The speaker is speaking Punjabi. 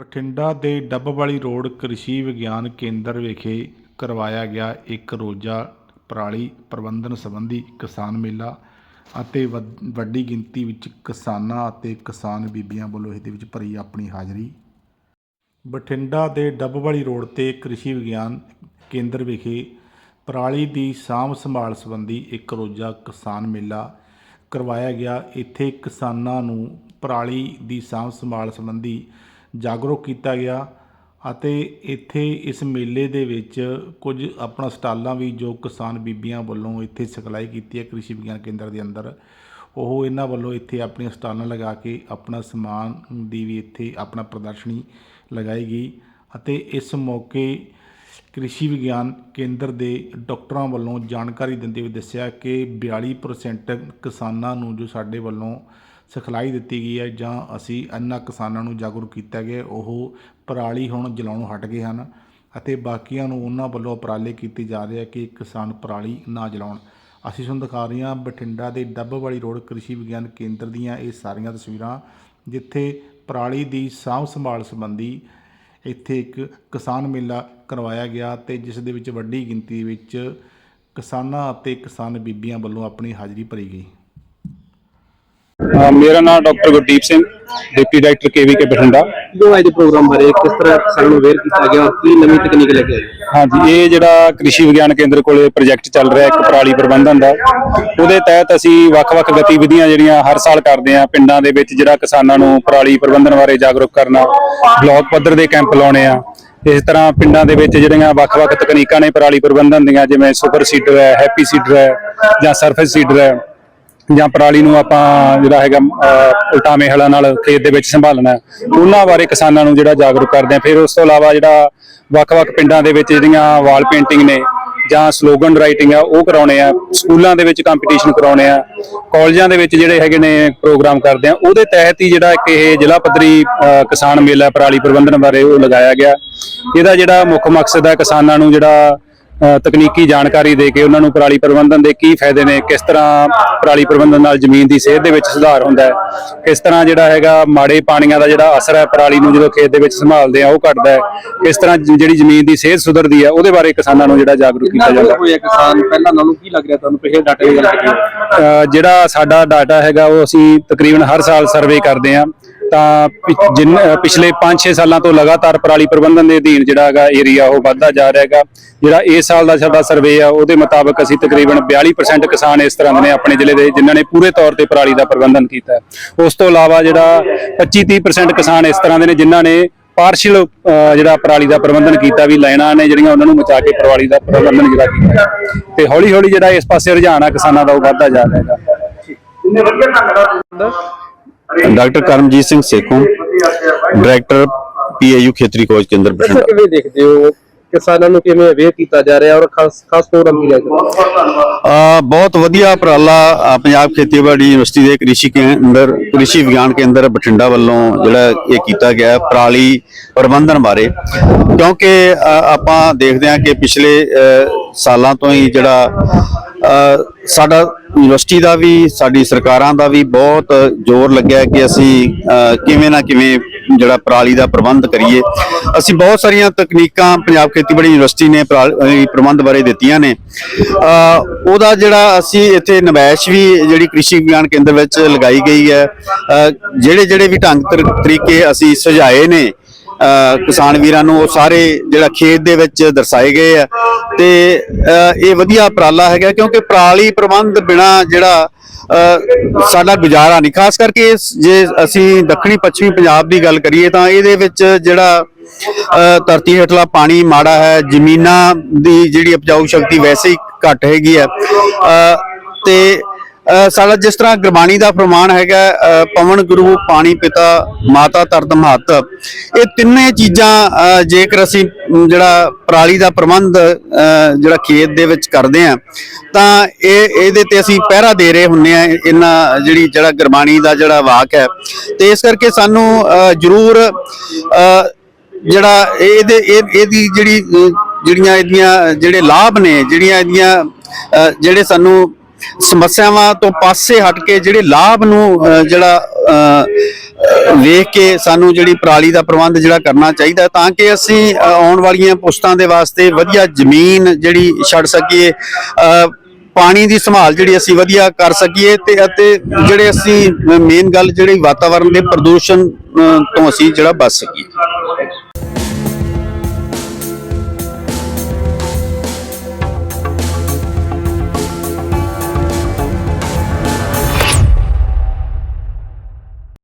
ਬਠਿੰਡਾ ਦੇ ਡੱਬਵਾਲੀ ਰੋਡ ਕ੍ਰਿਸ਼ੀ ਵਿਗਿਆਨ ਕੇਂਦਰ ਵਿਖੇ ਕਰਵਾਇਆ ਗਿਆ ਇੱਕ ਰੋਜ਼ਾ ਪਰਾਲੀ ਪ੍ਰਬੰਧਨ ਸੰਬੰਧੀ ਕਿਸਾਨ ਮੇਲਾ ਅਤੇ ਵਧ- ਵੱਡੀ ਗਿਣਤੀ ਵਿੱਚ ਕਿਸਾਨਾਂ ਅਤੇ ਕਿਸਾਨ ਬੀਬੀਆਂ ਵੱਲੋਂ ਇਹਦੇ ਵਿੱਚ ਭਰੀ ਆਪਣੀ ਹਾਜ਼ਰੀ। ਬਠਿੰਡਾ ਦੇ ਡੱਬ ਵਾਲੀ ਰੋਡ ਤੇ ਕ੍ਰਿਸ਼ੀ ਵਿਗਿਆਨ ਕੇਂਦਰ ਵਿਖੇ ਪਰਾਲੀ ਦੀ ਸਾਂਭ ਸੰਭਾਲ ਸੰਬੰਧੀ ਇੱਕ ਰੋਜ਼ਾ ਕਿਸਾਨ ਮੇਲਾ ਕਰਵਾਇਆ ਗਿਆ। ਇੱਥੇ ਕਿਸਾਨਾਂ ਨੂੰ ਪਰਾਲੀ ਦੀ ਸਾਂਭ ਸੰਭਾਲ ਸੰਬੰਧੀ ਜਾਗਰੂਕ ਕੀਤਾ ਗਿਆ ਅਤੇ ਇੱਥੇ ਇਸ ਮੇਲੇ ਦੇ ਵਿੱਚ ਕੁਝ ਆਪਣਾ ਸਟਾਲਾਂ ਵੀ ਜੋ ਕਿਸਾਨ ਬੀਬੀਆਂ ਵੱਲੋਂ ਇੱਥੇ ਸਿਖਲਾਈ ਕੀਤੀ ਹੈ ਕ੍ਰਿਸ਼ੀ ਵਿਗਿਆਨ ਕੇਂਦਰ ਦੇ ਅੰਦਰ, ਉਹ ਇਹਨਾਂ ਵੱਲੋਂ ਇੱਥੇ ਆਪਣੀਆਂ ਸਟਾਲਾਂ ਲਗਾ ਕੇ ਆਪਣਾ ਸਮਾਨ ਦੀ ਵੀ ਇੱਥੇ ਆਪਣਾ ਪ੍ਰਦਰਸ਼ਨੀ ਲਗਾਈ ਗਈ ਅਤੇ ਇਸ ਮੌਕੇ ਕ੍ਰਿਸ਼ੀ ਵਿਗਿਆਨ ਕੇਂਦਰ ਦੇ ਡਾਕਟਰਾਂ ਵੱਲੋਂ ਜਾਣਕਾਰੀ ਦਿੰਦੇ ਹੋਏ ਦੱਸਿਆ ਕਿ 42% ਕਿਸਾਨਾਂ ਨੂੰ ਜੋ ਸਾਡੇ ਵੱਲੋਂ ਸਿਖਲਾਈ ਦਿੱਤੀ ਗਈ ਹੈ ਜਾਂ ਅਸੀਂ ਇਹਨਾਂ ਕਿਸਾਨਾਂ ਨੂੰ ਜਾਗਰੂਕ ਕੀਤਾ ਗਿਆ, ਉਹ ਪਰਾਲੀ ਹੁਣ ਜਲਾਉਣੋਂ ਹਟ ਗਏ ਹਨ ਅਤੇ ਬਾਕੀਆਂ ਨੂੰ ਉਹਨਾਂ ਵੱਲੋਂ ਉਪਰਾਲੇ ਕੀਤੇ ਜਾ ਰਹੇ ਆ ਕਿ ਕਿਸਾਨ ਪਰਾਲੀ ਨਾ ਜਲਾਉਣ। ਅਸੀਂ ਤੁਹਾਨੂੰ ਦਿਖਾ ਰਹੇ ਹਾਂ ਬਠਿੰਡਾ ਦੇ ਡੱਬ ਵਾਲੀ ਰੋਡ ਕ੍ਰਿਸ਼ੀ ਵਿਗਿਆਨ ਕੇਂਦਰ ਦੀਆਂ ਇਹ ਸਾਰੀਆਂ ਤਸਵੀਰਾਂ, ਜਿੱਥੇ ਪਰਾਲੀ ਦੀ ਸਾਂਭ ਸੰਭਾਲ ਸੰਬੰਧੀ ਇੱਥੇ ਇੱਕ ਕਿਸਾਨ ਮੇਲਾ ਕਰਵਾਇਆ ਗਿਆ ਤੇ ਜਿਸ ਦੇ ਵਿੱਚ ਵੱਡੀ ਗਿਣਤੀ ਵਿੱਚ ਕਿਸਾਨਾਂ ਅਤੇ ਕਿਸਾਨ ਬੀਬੀਆਂ ਵੱਲੋਂ ਆਪਣੀ ਹਾਜ਼ਰੀ ਭਰੀ ਗਈ। ਮੇਰਾ ਨਾਮ doctor Gurdeep Singh deputy director KVK Bathinda. ਜੋ ਅੱਜ ਦੇ ਪ੍ਰੋਗਰਾਮ ਬਾਰੇ ਕਿਸ ਤਰ੍ਹਾਂ ਕਿਸਾਨਾਂ ਨੂੰ ਅਵੇਅਰ ਕੀਤਾ ਗਿਆ ਔਰ ਕੀ ਨਵੀਂ ਤਕਨੀਕ ਲੈ ਕੇ ਆਏ? ਹਾਂਜੀ ਇਹ ਜਿਹੜਾ ਕ੍ਰਿਸ਼ੀ ਵਿਗਿਆਨ ਕੇਂਦਰ ਕੋਲੇ ਪ੍ਰੋਜੈਕਟ ਚੱਲ ਰਿਹਾ ਇੱਕ ਪਰਾਲੀ ਪ੍ਰਬੰਧਨ ਦਾ ਉਹਦੇ ਤਹਿਤ ਅਸੀਂ ਵੱਖ-ਵੱਖ ਗਤੀਵਿਧੀਆਂ ਜਿਹੜੀਆਂ ਹਰ ਸਾਲ ਕਰਦੇ ਆ ਪਿੰਡਾਂ ਦੇ ਵਿੱਚ ਜਿਹੜਾ ਕਿਸਾਨਾਂ ਨੂੰ ਪਰਾਲੀ ਪ੍ਰਬੰਧਨ ਬਾਰੇ ਜਾਗਰੂਕ ਕਰਨਾ ਬਲਾਕ ਪੱਧਰ ਦੇ ਕੈਂਪ ਲਾਉਣੇ ਆ। ਇਸ ਤਰ੍ਹਾਂ ਪਿੰਡਾਂ ਦੇ ਵਿੱਚ ਜਿਹੜੀਆਂ ਵੱਖ-ਵੱਖ ਤਕਨੀਕਾਂ ਨੇ ਪਰਾਲੀ ਪ੍ਰਬੰਧਨ ਦੀਆਂ ਜਿਵੇਂ ਸੁਪਰ ਸੀਡਰ ਹੈ ਹੈਪੀ ਸੀਡਰ ਹੈ ਜਾਂ ਸਰਫੇਸ ਸੀਡਰ ਹੈ ਜਾਂ ਪਰਾਲੀ ਨੂੰ ਆਪਾਂ ਜਿਹੜਾ ਹੈਗਾ ਉਲਟਾਵੇਂ ਹਲਾਂ ਨਾਲ ਖੇਤ ਦੇ ਵਿੱਚ ਸੰਭਾਲਣਾ ਉਹਨਾਂ ਬਾਰੇ ਕਿਸਾਨਾਂ ਨੂੰ ਜਿਹੜਾ ਜਾਗਰੂਕ ਕਰਦੇ ਆ ਫਿਰ ਉਸ ਤੋਂ ਇਲਾਵਾ ਜਿਹੜਾ ਵੱਖ-ਵੱਖ ਪਿੰਡਾਂ ਦੇ ਵਿੱਚ ਜਿਹੜੀਆਂ ਵਾਲ ਪੇਂਟਿੰਗ ਨੇ ਜਾਂ ਸਲੋਗਨ ਰਾਈਟਿੰਗ ਆ, ਉਹ ਕਰਾਉਣੇ ਆ, ਸਕੂਲਾਂ ਦੇ ਵਿੱਚ ਕੰਪੀਟੀਸ਼ਨ ਕਰਾਉਣੇ ਆ, ਕਾਲਜਾਂ ਦੇ ਵਿੱਚ ਜਿਹੜੇ ਹੈਗੇ ਨੇ ਪ੍ਰੋਗਰਾਮ ਕਰਦੇ ਆ, ਉਹਦੇ ਤਹਿਤ ਹੀ ਜਿਹੜਾ ਇੱਕ ਇਹ ਜ਼ਿਲ੍ਹਾ ਪੱਧਰੀ ਕਿਸਾਨ ਮੇਲਾ ਪਰਾਲੀ ਪ੍ਰਬੰਧਨ ਬਾਰੇ ਉਹ ਲਗਾਇਆ ਗਿਆ। ਇਹਦਾ ਜਿਹੜਾ ਮੁੱਖ ਮਕਸਦ ਹੈ ਕਿਸਾਨਾਂ ਨੂੰ ਜਿਹੜਾ ਤਕਨੀਕੀ ਜਾਣਕਾਰੀ ਦੇ ਕੇ ਉਹਨਾਂ ਨੂੰ ਪਰਾਲੀ ਪ੍ਰਬੰਧਨ ਦੇ ਕੀ ਫਾਇਦੇ ਨੇ ਕਿਸ ਤਰ੍ਹਾਂ ਪਰਾਲੀ ਪ੍ਰਬੰਧਨ ਨਾਲ ਜ਼ਮੀਨ ਦੀ ਸਿਹਤ ਦੇ ਵਿੱਚ ਸੁਧਾਰ ਹੁੰਦਾ ਹੈ ਕਿਸ ਤਰ੍ਹਾਂ ਜਿਹੜਾ ਹੈਗਾ ਮਾੜੇ ਪਾਣੀਆਂ ਦਾ ਜਿਹੜਾ ਅਸਰ ਹੈ ਪਰਾਲੀ ਨੂੰ ਜਦੋਂ ਖੇਤ ਦੇ ਵਿੱਚ ਸੰਭਾਲਦੇ ਆ ਉਹ ਘਟਦਾ ਹੈ ਕਿਸ ਤਰ੍ਹਾਂ ਜਿਹੜੀ ਜ਼ਮੀਨ ਦੀ ਸਿਹਤ ਸੁਧਰਦੀ ਹੈ ਉਹਦੇ ਬਾਰੇ ਕਿਸਾਨਾਂ ਨੂੰ ਜਿਹੜਾ ਜਾਗਰੂਕ ਕੀਤਾ ਜਾਂਦਾ ਹੈ। ਹੋਇਆ ਕਿਸਾਨ? ਪਹਿਲਾਂ ਨਾਲੋਂ ਕੀ ਲੱਗ ਰਿਹਾ ਤੁਹਾਨੂੰ? ਪਿਛਲੇ ਡਾਟੇ ਦੀ ਗੱਲ ਕੀਤੀ। ਜਿਹੜਾ ਸਾਡਾ ਡਾਟਾ ਹੈਗਾ ਉਹ ਅਸੀਂ ਤਕਰੀਬਨ ਹਰ ਸਾਲ ਸਰਵੇ ਕਰਦੇ ਹਾਂ। ਤਾਂ ਜਿਨ ਪਿਛਲੇ 5-6 ਸਾਲਾਂ ਤੋਂ ਲਗਾਤਾਰ ਪਰਾਲੀ ਪ੍ਰਬੰਧਨ ਦੇ ਅਧੀਨ ਜਿਹੜਾ ਹੈਗਾ ਏਰੀਆ ਉਹ ਵੱਧਦਾ ਜਾ ਰਿਹਾ ਹੈਗਾ। ਜਿਹੜਾ ਇਸ ਸਾਲ ਦਾ ਸਾਡਾ ਸਰਵੇ ਆ ਉਹਦੇ ਮੁਤਾਬਕ ਅਸੀਂ ਤਕਰੀਬਨ 42% ਕਿਸਾਨ ਇਸ ਤਰ੍ਹਾਂ ਦੇ ਨੇ ਆਪਣੇ ਜ਼ਿਲ੍ਹੇ ਦੇ ਜਿਨ੍ਹਾਂ ਨੇ ਪੂਰੇ ਤੌਰ ਤੇ ਪਰਾਲੀ ਦਾ ਪ੍ਰਬੰਧਨ ਕੀਤਾ ਉਸ ਤੋਂ ਇਲਾਵਾ ਜਿਹੜਾ 25-30% ਕਿਸਾਨ ਇਸ ਤਰ੍ਹਾਂ ਦੇ ਨੇ ਜਿਨ੍ਹਾਂ ਨੇ ਪਾਰਸ਼ਲ ਜਿਹੜਾ ਪਰਾਲੀ ਦਾ ਪ੍ਰਬੰਧਨ ਕੀਤਾ ਵੀ ਲਾਈਨਾਂ ਨੇ ਜਿਹੜੀਆਂ ਉਹਨਾਂ ਨੂੰ ਮਚਾ ਕੇ ਪਰਾਲੀ ਦਾ ਪ੍ਰਬੰਧਨ ਜਿਹੜਾ ਕੀਤਾ। ਤੇ ਹੌਲੀ ਹੌਲੀ ਜਿਹੜਾ ਇਸ ਪਾਸੇ ਰੁਝਾਨ ਆ ਕਿਸਾਨਾਂ ਦਾ ਉਹ ਵੱਧਦਾ ਜਾ ਰਿਹਾ ਹੈਗਾ। Doctor Karamjit Singh Sekhon director PAU ਖੇਤਰੀ ਖੋਜ ਕੇਂਦਰ ਬਠਿੰਡਾ। ਕਿਵੇਂ ਦੇਖਦੇ ਹੋ? ਕਿਸਾਨਾਂ ਨੂੰ ਕਿਵੇਂ ਅਵੇਅਰ ਕੀਤਾ ਜਾ ਰਿਹਾ ਔਰ ਖਾਸ ਖਾਸ ਪ੍ਰੋਗਰਾਮ ਕੀ ਅ, ਬਹੁਤ ਵਧੀਆ ਉਪਰਾਲਾ ਪੰਜਾਬ ਖੇਤੀਬਾੜੀ ਯੂਨੀਵਰਸਿਟੀ ਦੇ ਕ੍ਰਿਸ਼ੀ ਕੇਂਦਰ ਕ੍ਰਿਸ਼ੀ ਵਿਗਿਆਨ ਕੇਂਦਰ ਬਠਿੰਡਾ ਵੱਲੋਂ ਜਿਹੜਾ ਇਹ ਕੀਤਾ ਗਿਆ ਹੈ, ਪਰਾਲੀ ਪ੍ਰਬੰਧਨ ਬਾਰੇ। ਕਿਉਂਕਿ ਆਪਾਂ ਦੇਖਦੇ ਹਾਂ ਕਿ ਪਿਛਲੇ ਸਾਲਾਂ ਤੋਂ ਹੀ ਜਿਹੜਾ ਸਾਡਾ ਯੂਨੀਵਰਸਿਟੀ ਦਾ ਵੀ, ਸਾਡੀ ਸਰਕਾਰਾਂ ਦਾ ਵੀ ਬਹੁਤ ਜ਼ੋਰ ਲੱਗਿਆ ਕਿ ਅਸੀਂ ਕਿਵੇਂ ਨਾ ਕਿਵੇਂ ਜਿਹੜਾ ਪਰਾਲੀ ਦਾ ਪ੍ਰਬੰਧ ਕਰੀਏ। ਅਸੀਂ ਬਹੁਤ ਸਾਰੀਆਂ ਤਕਨੀਕਾਂ ਪੰਜਾਬ ਖੇਤੀਬਾੜੀ ਯੂਨੀਵਰਸਿਟੀ ਨੇ ਪਰਾਲੀ ਪ੍ਰਬੰਧ ਬਾਰੇ ਦਿੱਤੀਆਂ ਨੇ। ਉਹਦਾ ਜਿਹੜਾ ਅਸੀਂ ਇੱਥੇ ਨਵੈਸ਼ ਵੀ ਜਿਹੜੀ ਕ੍ਰਿਸ਼ੀ ਵਿਗਿਆਨ ਕੇਂਦਰ ਵਿੱਚ ਲਗਾਈ ਗਈ ਹੈ। ਜਿਹੜੇ ਜਿਹੜੇ ਵੀ ਢੰਗ ਤਰੀਕੇ ਅਸੀਂ ਸੁਝਾਏ ਨੇ ਕਿਸਾਨ ਵੀਰਾਂ ਨੂੰ ਉਹ ਸਾਰੇ ਜਿਹੜਾ ਖੇਤ ਦੇ ਵਿੱਚ ਦਰਸਾਏ ਗਏ ਆ। ਤੇ ਇਹ ਵਧੀਆ ਉਪਰਾਲਾ ਹੈਗਾ ਕਿਉਂਕਿ ਪਰਾਲੀ ਪ੍ਰਬੰਧ ਬਿਨਾ ਜਿਹੜਾ ਸਾਡਾ ਗੁਜ਼ਾਰਾ ਨਹੀਂ। ਖਾਸ ਕਰਕੇ ਜੇ ਅਸੀਂ ਦੱਖਣੀ ਪੱਛਮੀ ਪੰਜਾਬ ਦੀ ਗੱਲ ਕਰੀਏ ਤਾਂ ਇਹਦੇ ਵਿੱਚ ਜਿਹੜਾ ਧਰਤੀ ਹੇਠਲਾ ਪਾਣੀ ਮਾੜਾ ਹੈ ਜ਼ਮੀਨਾਂ ਦੀ ਜਿਹੜੀ ਉਪਜਾਊ ਸ਼ਕਤੀ ਵੈਸੇ ਹੀ ਘੱਟ ਹੈਗੀ ਹੈ ਅ, ਤੇ ਸਾਡਾ ਜਿਸ ਤਰ੍ਹਾਂ ਗੁਰਬਾਣੀ ਦਾ ਫਰਮਾਨ ਹੈਗਾ ਪਵਨ ਗੁਰੂ, ਪਾਣੀ ਪਿਤਾ, ਮਾਤਾ ਤਰਤ ਮਹੱਤ, ਇਹ ਤਿੰਨੇ ਚੀਜ਼ਾਂ ਜੇਕਰ ਅਸੀਂ ਜਿਹੜਾ ਪਰਾਲੀ ਦਾ ਪ੍ਰਬੰਧ ਜਿਹੜਾ ਖੇਤ ਦੇ ਵਿੱਚ ਕਰਦੇ ਆ ਤਾਂ ਇਹ, ਇਹਦੇ ਤੇ ਅਸੀਂ ਪਹਿਰਾ ਦੇ ਰਹੇ ਹੁੰਨੇ ਆ ਇਹਨਾਂ ਜਿਹੜੀ, ਜਿਹੜਾ ਗੁਰਬਾਣੀ ਦਾ ਜਿਹੜਾ ਵਾਕ ਹੈ। ਤੇ ਇਸ ਕਰਕੇ ਸਾਨੂੰ ਜ਼ਰੂਰ ਜਿਹੜਾ ਇਹਦੇ, ਇਹ- ਇਹਦੀ ਜਿਹੜੀ ਜਿਹੜੀਆਂ ਇਹਦੀਆਂ ਜਿਹੜੇ ਲਾਭ ਨੇ, ਜਿਹੜੀਆਂ ਇਹਦੀਆਂ ਜਿਹੜੇ ਸਾਨੂੰ ਸਮੱਸਿਆਵਾਂ ਤੋਂ ਪਾਸੇ ਹਟ ਕੇ ਜਿਹੜੇ ਲਾਭ ਨੂੰ ਜਿਹੜਾ ਵੇਖ ਕੇ ਸਾਨੂੰ ਜਿਹੜੀ ਪਰਾਲੀ ਦਾ ਪ੍ਰਬੰਧ ਜਿਹੜਾ ਕਰਨਾ ਚਾਹੀਦਾ ਤਾਂ ਕਿ ਅਸੀਂ ਆਉਣ ਵਾਲੀਆਂ ਪੁਸਤਾਂ ਦੇ ਵਾਸਤੇ ਵਧੀਆ ਜ਼ਮੀਨ ਜਿਹੜੀ ਛੱਡ ਸਕੀਏ ਪਾਣੀ ਦੀ ਸੰਭਾਲ ਜਿਹੜੀ ਅਸੀਂ ਵਧੀਆ ਕਰ ਸਕੀਏ ਤੇ ਅਤੇ ਜਿਹੜੇ ਅਸੀਂ ਮੇਨ ਗੱਲ ਜਿਹੜੀ ਵਾਤਾਵਰਣ ਦੇ ਪ੍ਰਦੂਸ਼ਣ ਤੋਂ ਅਸੀਂ ਜਿਹੜਾ ਬਚ ਸਕੀਏ।